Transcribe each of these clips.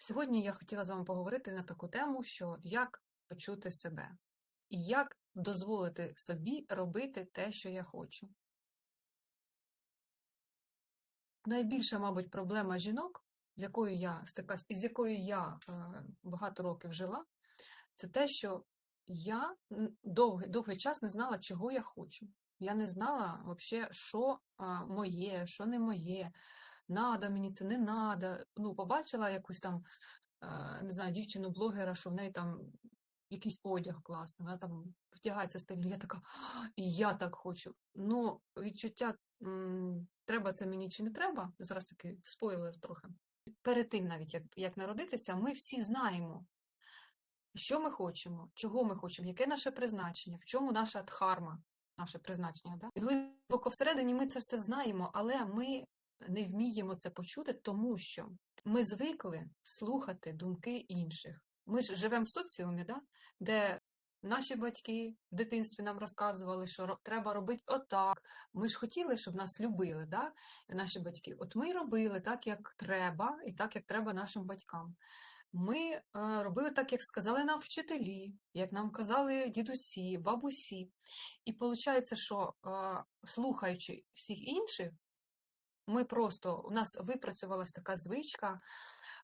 Сьогодні я хотіла з вами поговорити на таку тему, що як почути себе, і як дозволити собі робити те, що я хочу. Найбільша, мабуть, проблема жінок, з якою я стикаюсь, і з якою я е, багато років жила, це те, що я довгий, довгий час не знала, чого я хочу. Я не знала взагалі, що моє, що не моє, надо мені це, не надо. Ну, побачила якусь там, не знаю, дівчину-блогера, що в неї там якийсь одяг класний, вона там вдягається стильно. Я така, і я так хочу. Ну, відчуття, треба це мені чи не треба, зараз такий спойлер трохи. Перед тим, навіть як, як народитися, ми всі знаємо, що ми хочемо, чого ми хочемо, яке наше призначення, в чому наша дхарма, наше призначення. Да? І глибоко всередині ми це все знаємо, але ми не вміємо це почути, тому що ми звикли слухати думки інших. Ми ж живемо в соціумі, да? де наші батьки в дитинстві нам розказували, що треба робити отак. Ми ж хотіли, щоб нас любили, да? наші батьки. От ми робили так, як треба, і так, як треба нашим батькам. Ми е, робили так, як сказали нам вчителі, як нам казали дідусі, бабусі. І виходить, що е, слухаючи всіх інших, ми просто у нас випрацювалася така звичка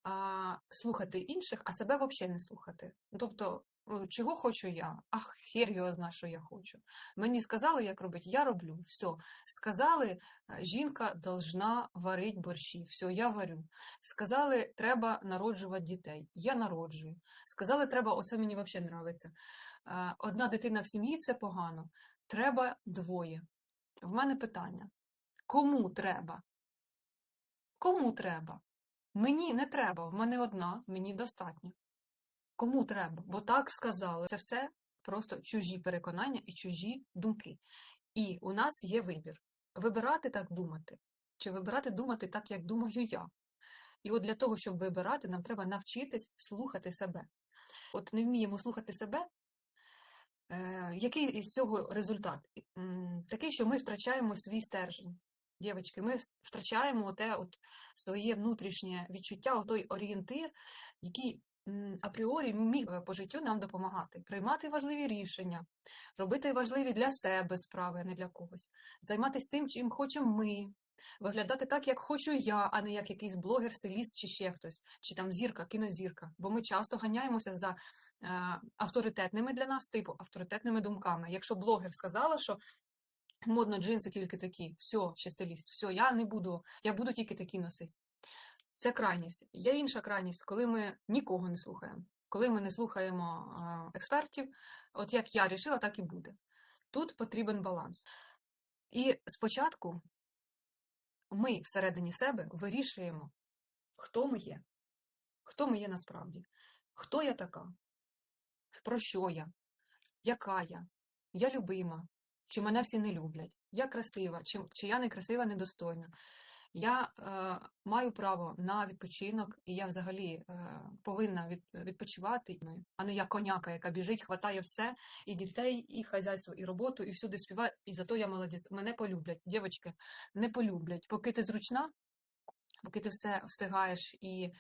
а, слухати інших, а себе взагалі не слухати. Ну, Тобто, ну, чого хочу я? Ах, хер його зна, що я хочу. Мені сказали, як робити, я роблю. Все. Сказали, е, жінка должна варити борщі. Все, я варю. Сказали, треба народжувати дітей. Я народжую. Сказали, треба, оце мені взагалі подобається. Одна дитина в сім'ї це погано. Треба двоє. В мене питання: кому треба? Кому треба? Мені не треба, в мене одна, мені достатньо. Кому треба? Бо так сказали. Це все просто чужі переконання і чужі думки. І у нас є вибір: вибирати так думати, чи вибирати думати так, як думаю я. І от для того, щоб вибирати, нам треба навчитись слухати себе. От не вміємо слухати себе. Е, який із цього результат? Такий, що ми втрачаємо свій стержень. Дівчатки, ми втрачаємо те от своє внутрішнє відчуття, той орієнтир, який апріорі міг по життю нам допомагати, приймати важливі рішення, робити важливі для себе справи, а не для когось, займатися тим, чим хочемо ми, виглядати так, як хочу я, а не як якийсь блогер, стиліст чи ще хтось, чи там зірка, кінозірка. Бо ми часто ганяємося за е, авторитетними для нас, типу авторитетними думками. Якщо блогер сказала, що модно джинси тільки такі, все, ще стиліст, все, я не буду, я буду тільки такі носити. Це крайність. Є інша крайність, коли ми нікого не слухаємо, коли ми не слухаємо експертів, от як я рішила, так і буде. Тут потрібен баланс. І спочатку ми всередині себе вирішуємо, хто ми є, хто ми є насправді, хто я така, про що я, яка я, я любима, чи мене всі не люблять, я красива, чи, чи я некрасива, недостойна. Я е, маю право на відпочинок, і я взагалі е, повинна від, відпочивати, а не я коняка, яка біжить, хватає все, і дітей, і хазяйство, і роботу, і всюди співає, і зато я молодець. Мене полюблять. Дівчатки, не полюблять. Поки ти зручна, поки ти все встигаєш, і е,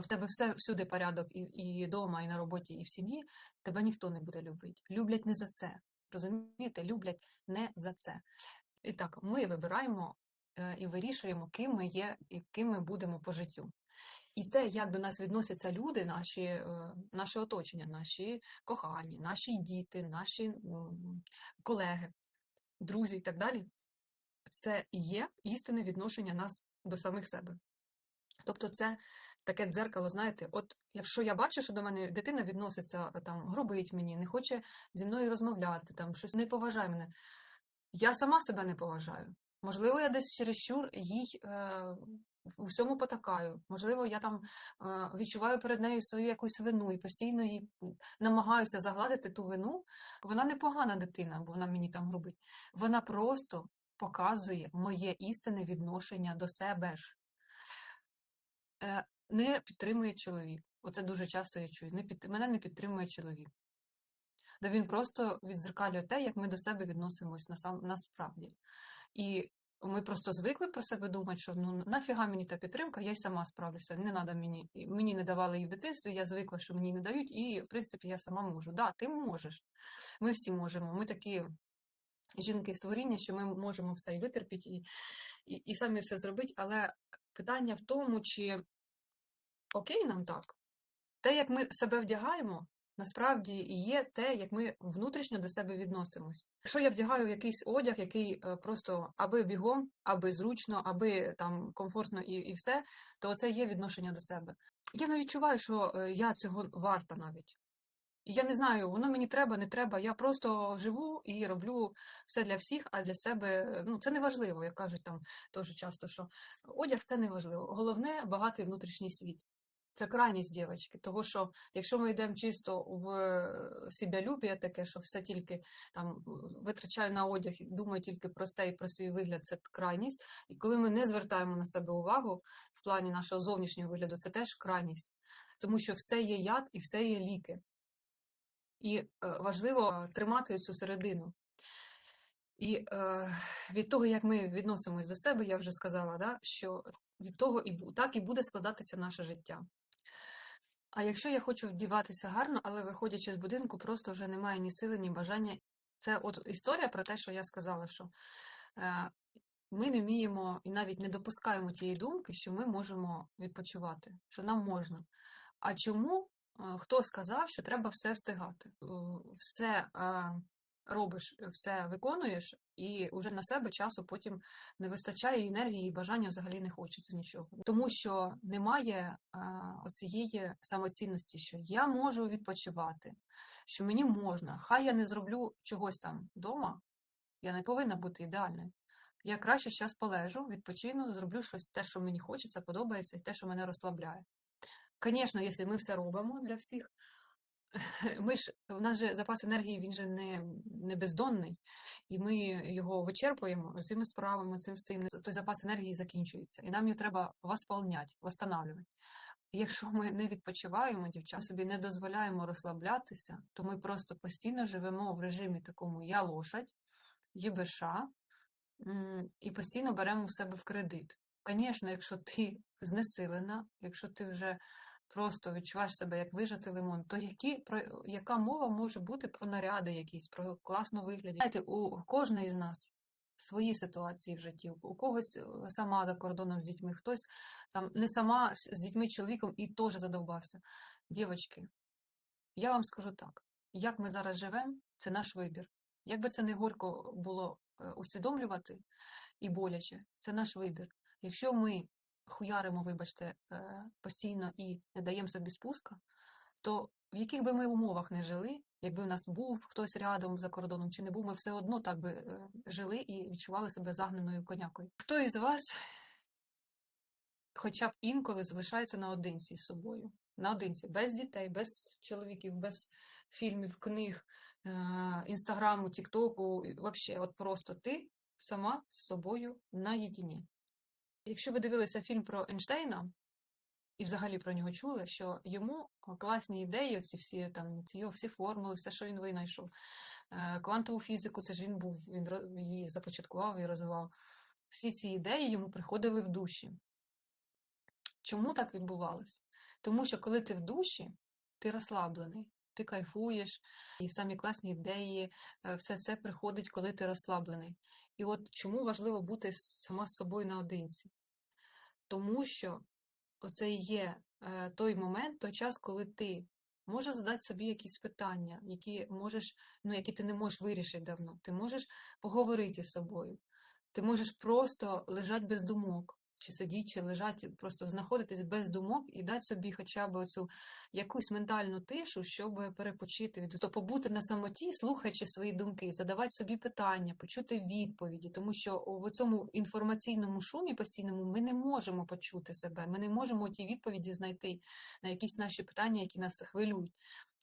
в тебе все всюди порядок, і, і вдома, і на роботі, і в сім'ї, тебе ніхто не буде любити. Люблять не за це. Розумієте, люблять не за це. І так, ми вибираємо е, і вирішуємо, ким ми є і ким ми будемо по життю. І те, як до нас відносяться люди, наші, е, наше оточення, наші кохані, наші діти, наші колеги, друзі і так далі, це є істинне відношення нас до самих себе. Тобто це таке дзеркало, знаєте, от якщо я бачу, що до мене дитина відноситься, е, там, грубить мені, не хоче зі мною розмовляти, там, щось не поважає мене, я сама себе не поважаю. Можливо, я десь чересчур їй е, в усьому потакаю. Можливо, я там е, відчуваю перед нею свою якусь вину і постійно їй намагаюся загладити ту вину. Вона не погана дитина, бо вона мені там грубить. Вона просто показує моє істинне відношення до себе ж. Е, не підтримує чоловік. Оце дуже часто я чую. Не під... Мене не підтримує чоловік. Де він просто відзеркалює те, як ми до себе відносимось насам... насправді. І Ми просто звикли про себе думати, що ну нафіга мені та підтримка, я й сама справлюся. Не треба мені. Мені не давали її в дитинстві, я звикла, що мені не дають, і в принципі я сама можу. Да, ти можеш. Ми всі можемо. Ми такі жінки створіння, що ми можемо все і витерпіти, і, і, і самі все зробити. Але питання в тому, чи окей нам так? Те, як ми себе вдягаємо, насправді і є те, як ми внутрішньо до себе відносимось. Якщо я вдягаю якийсь одяг, який е, просто аби бігом, аби зручно, аби там комфортно і, і все, то це є відношення до себе. Я не відчуваю, що е, я цього варта навіть. Я не знаю, воно мені треба, не треба. Я просто живу і роблю все для всіх, а для себе ну це не важливо, як кажуть там дуже часто, що одяг це не важливо. Головне багатий внутрішній світ. Це крайність дівчатки, того що якщо ми йдемо чисто в е, себялюбія таке, що все тільки там витрачаю на одяг і думаю тільки про це і про свій вигляд, це крайність. І коли ми не звертаємо на себе увагу в плані нашого зовнішнього вигляду, це теж крайність, тому що все є яд і все є ліки. І е, важливо тримати цю середину. І е, від того, як ми відносимось до себе, я вже сказала, да, що від того і так і буде складатися наше життя. А якщо я хочу вдіватися гарно, але виходячи з будинку, просто вже немає ні сили, ні бажання. Це от історія про те, що я сказала, що е, ми не вміємо і навіть не допускаємо тієї думки, що ми можемо відпочивати, що нам можна. А чому е, хто сказав, що треба все встигати? Е, Все робиш, все виконуєш, і вже на себе часу потім не вистачає енергії, і бажання взагалі не хочеться нічого. Тому що немає а, оцієї самоцінності, що я можу відпочивати, що мені можна. Хай я не зроблю чогось там вдома, я не повинна бути ідеальною. Я краще зараз полежу, відпочину, зроблю щось те, що мені хочеться, подобається, і те, що мене розслабляє. Звісно, якщо ми все робимо для всіх, ми ж у нас же запас енергії він же не, не бездонний, і ми його вичерпуємо цими справами, цим всім. Той запас енергії закінчується, і нам його треба восполняти, восстанавливати. Якщо ми не відпочиваємо, дівчата, собі не дозволяємо розслаблятися, то ми просто постійно живемо в режимі такому я лошадь, ЄБШ, м, і постійно беремо в себе в кредит. Звісно, якщо ти знесилена, якщо ти вже просто відчуваєш себе як вижатий лимон, то які, про, яка мова може бути про наряди якісь, про класно вигляді? Знаєте, у кожної з нас свої ситуації в житті, у когось е, сама за кордоном з дітьми, хтось там не сама з дітьми, чоловіком і теж задовбався. Дівочки, я вам скажу так: як ми зараз живемо, це наш вибір. Як би це не горько було е, усвідомлювати і боляче, це наш вибір. Якщо ми хуяримо, вибачте, е, постійно і не даємо собі спуска, то в яких би ми умовах не жили, якби в нас був хтось рядом за кордоном чи не був, ми все одно так би е, жили і відчували себе загнаною конякою. Хто із вас хоча б інколи залишається наодинці з собою? Наодинці, без дітей, без чоловіків, без фільмів, книг, е, інстаграму, тіктоку, взагалі, от просто ти сама з собою наєдині. Якщо ви дивилися фільм про Ейнштейна, і взагалі про нього чули, що йому класні ідеї, ці всі там ці його всі формули, все, що він винайшов, е, квантову фізику, це ж він був, він її започаткував і розвивав. Всі ці ідеї йому приходили в душі. Чому так відбувалось? Тому що коли ти в душі, ти розслаблений, ти кайфуєш, і самі класні ідеї, е, все це приходить, коли ти розслаблений. І от чому важливо бути сама з собою наодинці? Тому що оце і є е, той момент, той час, коли ти можеш задати собі якісь питання, які можеш, ну, які ти не можеш вирішити давно. Ти можеш поговорити з собою. Ти можеш просто лежати без думок, чи сидіти, чи лежати, просто знаходитись без думок і дати собі хоча б оцю якусь ментальну тишу, щоб перепочити від то побути на самоті, слухаючи свої думки, задавати собі питання, почути відповіді, тому що в цьому інформаційному шумі постійному ми не можемо почути себе, ми не можемо ті відповіді знайти на якісь наші питання, які нас хвилюють.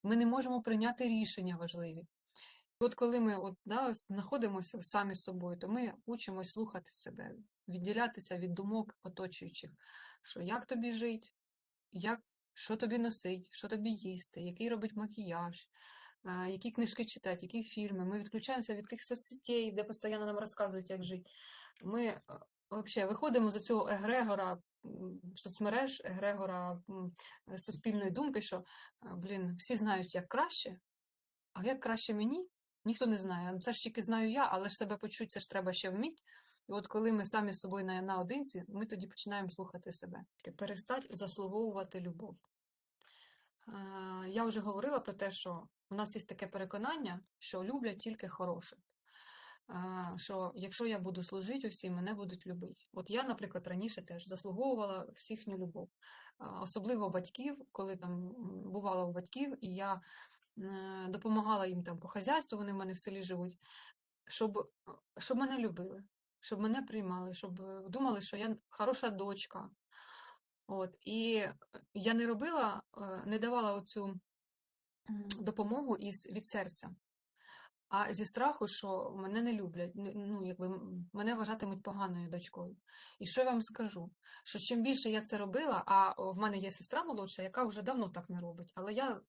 Ми не можемо прийняти рішення важливі. От коли ми от, да, знаходимося самі з собою, то ми учимось слухати себе, відділятися від думок оточуючих, що як тобі жить, як, що тобі носить, що тобі їсти, який робить макіяж, е, які книжки читати, які фільми. Ми відключаємося від тих соцсетей, де постійно нам розказують, як жити. Ми взагалі виходимо з цього егрегора соцмереж, егрегора е, суспільної думки, що е, блін, всі знають, як краще, а як краще мені, ніхто не знає. Це ж тільки знаю я, але ж себе почути, це ж треба ще вміти. І от коли ми самі з собою на, наодинці, ми тоді починаємо слухати себе. Перестать заслуговувати любов. Я вже говорила про те, що у нас є таке переконання, що люблять тільки хороших. Що якщо я буду служити усім, мене будуть любити. От я, наприклад, раніше теж заслуговувала всіхню любов, особливо батьків, коли там бувала у батьків, і я допомагала їм там по хазяйству, вони в мене в селі живуть, щоб, е, щоб мене любили, щоб мене приймали, щоб е, думали, що я хороша дочка. От, і е, я не робила, е, не давала оцю допомогу із від серця, а зі страху, що мене не люблять, ну, якби мене вважатимуть поганою дочкою. І що я вам скажу? Що чим більше я це робила, а в мене є сестра молодша, яка вже давно так не робить, але я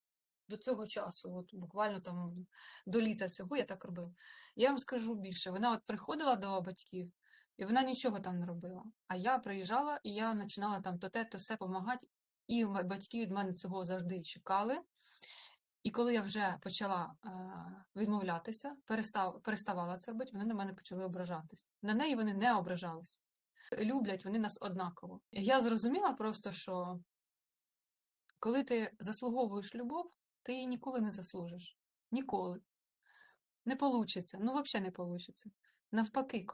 до цього часу, от буквально там до літа цього я так робив. Я вам скажу більше, вона от приходила до батьків, і вона нічого там не робила. А я приїжджала і я починала там то те, то все допомагати, і батьки від мене цього завжди чекали. І коли я вже почала е, відмовлятися, перестав, переставала це робити, вони на мене почали ображатись. На неї вони не ображались. Люблять вони нас однаково. Я зрозуміла просто, що коли ти заслуговуєш любов, ти її ніколи не заслужиш. Ніколи. Не получиться. Ну, взагалі не получиться. Навпаки,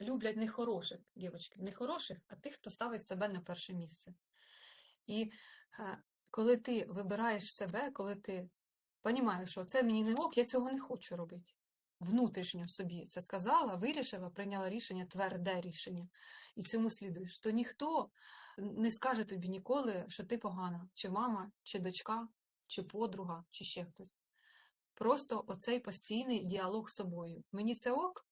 люблять не хороших, дівчатки, не хороших, а тих, хто ставить себе на перше місце. І коли ти вибираєш себе, коли ти розумієш, що це мені не ок, я цього не хочу робити. Внутрішньо собі це сказала, вирішила, прийняла рішення, тверде рішення, і цьому слідуєш, то ніхто не скаже тобі ніколи, що ти погана, чи мама, чи дочка, чи подруга, чи ще хтось. Просто оцей постійний діалог з собою. Мені це ок?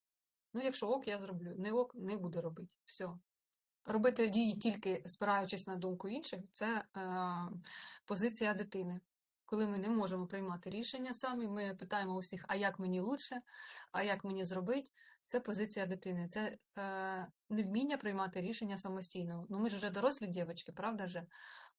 Ну, якщо ок, я зроблю. Не ок, не буду робити. Все. Робити дії тільки спираючись на думку інших, це е, позиція дитини. Коли ми не можемо приймати рішення самі, ми питаємо у всіх, а як мені лучше, а як мені зробити, це позиція дитини. Це е, невміння приймати рішення самостійно. Ну ми ж вже дорослі дівчатки, правда же?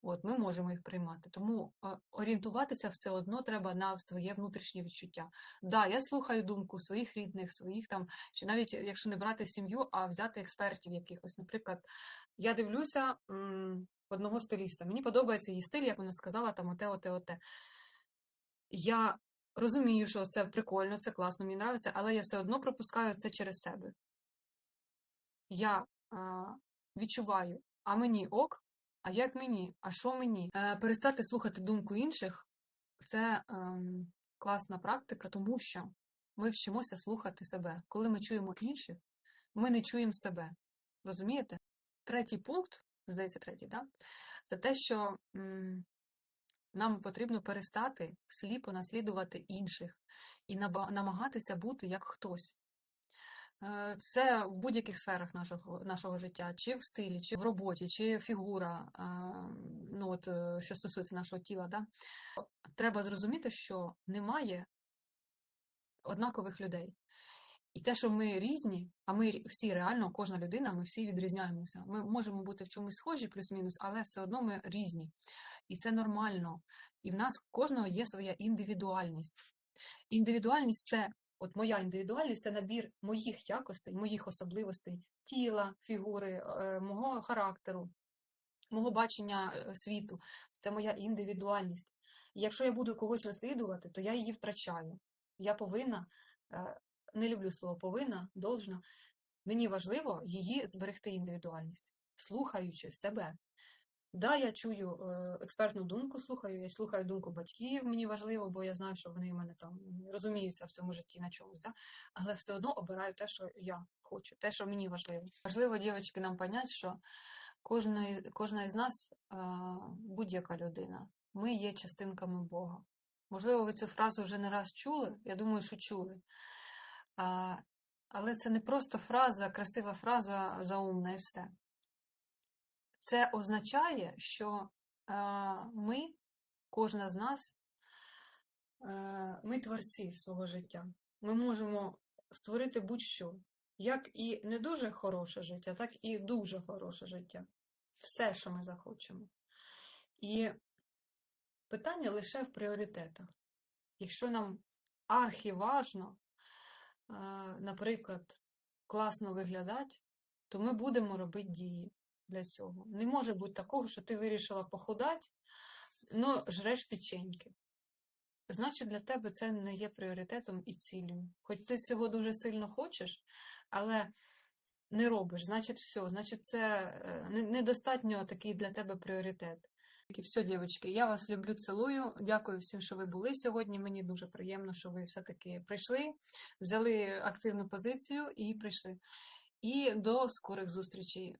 От, ми можемо їх приймати. Тому е, орієнтуватися все одно треба на своє внутрішнє відчуття. Да, я слухаю думку своїх рідних, своїх там, чи навіть якщо не брати сім'ю, а взяти експертів якихось. Наприклад, я дивлюся м, одного стиліста. Мені подобається її стиль, як вона сказала, там оте, оте, оте. Я розумію, що це прикольно, це класно, мені подобається, але я все одно пропускаю це через себе. Я а, відчуваю, а мені ок, а як мені, а що мені? Е, перестати слухати думку інших це ем, класна практика, тому що ми вчимося слухати себе. Коли ми чуємо інших, ми не чуємо себе. Розумієте? Третій пункт, здається, третій, да? це те, що м, нам потрібно перестати сліпо наслідувати інших і намагатися бути як хтось. Е, Це в будь-яких сферах нашого, нашого життя, чи в стилі, чи в роботі, чи фігура, е, ну от, е, що стосується нашого тіла. Да? Треба зрозуміти, що немає однакових людей. І те, що ми різні, а ми всі реально, кожна людина, ми всі відрізняємося. Ми можемо бути в чомусь схожі, плюс-мінус, але все одно ми різні. І це нормально. І в нас у кожного є своя індивідуальність. Індивідуальність це, от моя індивідуальність це набір моїх якостей, моїх особливостей, тіла, фігури, е, мого характеру, мого бачення е, світу. Це моя індивідуальність. І якщо я буду когось наслідувати, то я її втрачаю. Я повинна, е, не люблю слово повинна, должна. Мені важливо її зберегти індивідуальність, слухаючи себе. Да, я чую е, експертну думку, слухаю, я слухаю думку батьків, мені важливо, бо я знаю, що вони в мене там розуміються в цьому житті на чомусь, да? але все одно обираю те, що я хочу, те, що мені важливо. Важливо, дівчатки, нам поняти, що кожна, кожна із нас, е, будь-яка людина, ми є частинками Бога. Можливо, ви цю фразу вже не раз чули, я думаю, що чули. А, але це не просто фраза, красива фраза заумна і все. Це означає, що е, ми, кожна з нас, Е, Ми творці свого життя. Ми можемо створити будь-що. Як і не дуже хороше життя, так і дуже хороше життя. Все, що ми захочемо. І питання лише в пріоритетах. Якщо нам архіважно, наприклад, класно виглядати, то ми будемо робити дії для цього. Не може бути такого, що ти вирішила похудати, ну жреш печеньки. Значить, для тебе це не є пріоритетом і ціллю. Хоч ти цього дуже сильно хочеш, але не робиш, значить, все, значить, це е, недостатньо такий для тебе пріоритет. Все, дівчатки, я вас люблю, цілую. Дякую всім, що ви були сьогодні. Мені дуже приємно, що ви все-таки прийшли, взяли активну позицію і прийшли. І до скорих зустрічей.